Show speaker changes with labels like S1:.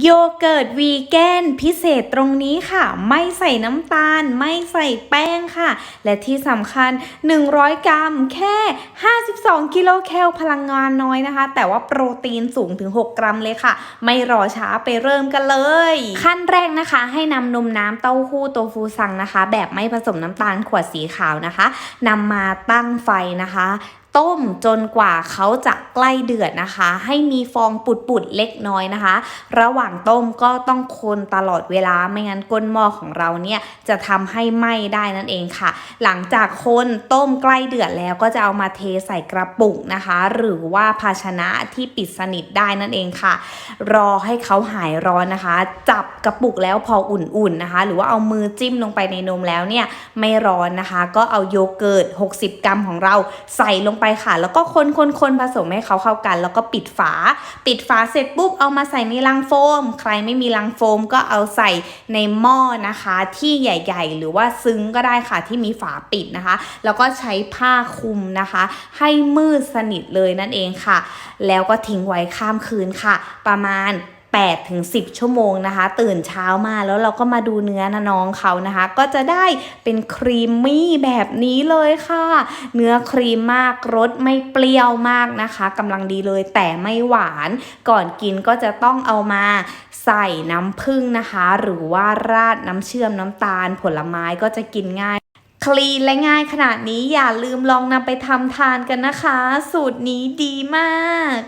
S1: โยเกิร์ตวีแกนพิเศษตรงนี้ค่ะ ไม่ใส่น้ำตาล ไม่ใส่แป้งค่ะ และที่สำคัญ 100 กรัมแค่ 52 กิโลแคลพลังงานน้อยนะคะ แต่ว่าโปรตีนสูงถึง 6 กรัมเลยค่ะ ไม่รอช้าไปเริ่มกันเลย ขั้นแรกนะคะ ให้นำนมน้ำเต้าหู้โตฟูซังนะคะ แบบไม่ผสมน้ำตาลขวดสีขาวนะคะนำมาตั้งไฟนะคะ ต้มจนกว่าเขาจะใกล้เดือดนะคะ ให้มีฟองปุดๆเล็กน้อยนะคะ ระหว่างต้มก็ต้องคนตลอดเวลาไม่งั้นก้นหม้อของเราเนี่ยจะทำให้ไหม้ได้นั่นเองค่ะ หลังจากคนต้มใกล้เดือดแล้วก็จะเอามาเทใส่กระปุกนะคะ หรือว่าภาชนะที่ปิดสนิทได้นั่นเองค่ะ รอให้เขาหายร้อนนะคะ จับกระปุกแล้วพออุ่นๆนะคะ หรือว่าเอามือจิ้มลงไปในนมแล้วเนี่ยไม่ร้อนนะคะ ก็เอาโยเกิร์ต 60 กรัมของเราใส่ลงไปค่ะ แล้วก็คนคนคนผสมให้เขาเข้ากัน แล้วก็ปิดฝา ปิดฝาเสร็จปุ๊บเอามาใส่ในลังโฟม ใครไม่มีลังโฟมก็เอาใส่ในหม้อนะคะ ที่ใหญ่ๆ หรือว่าซึ้งก็ได้ค่ะที่มีฝาปิดนะคะ แล้วก็ใช้ผ้าคลุมนะคะ ให้มืดสนิทเลยนั่นเองค่ะ แล้วก็ทิ้งไว้ข้ามคืนค่ะ ประมาณ 8ถึง10 ชั่วโมงนะคะ ตื่นเช้ามาแล้วเราก็มาดูเนื้อนะน้องเขานะคะ ก็จะได้เป็นครีมมี่แบบนี้เลยค่ะ เนื้อครีมมากรสไม่เปรี้ยวมากนะคะกำลังดีเลยแต่ไม่หวาน ก่อนกินก็จะต้องเอามาใส่น้ำผึ้งนะคะ หรือว่าราดน้ำเชื่อมน้ำตาลผลไม้ก็จะกินง่ายคลีนและง่ายขนาดนี้อย่าลืมลองนำไปทำทานกันนะคะ สูตรนี้ดีมาก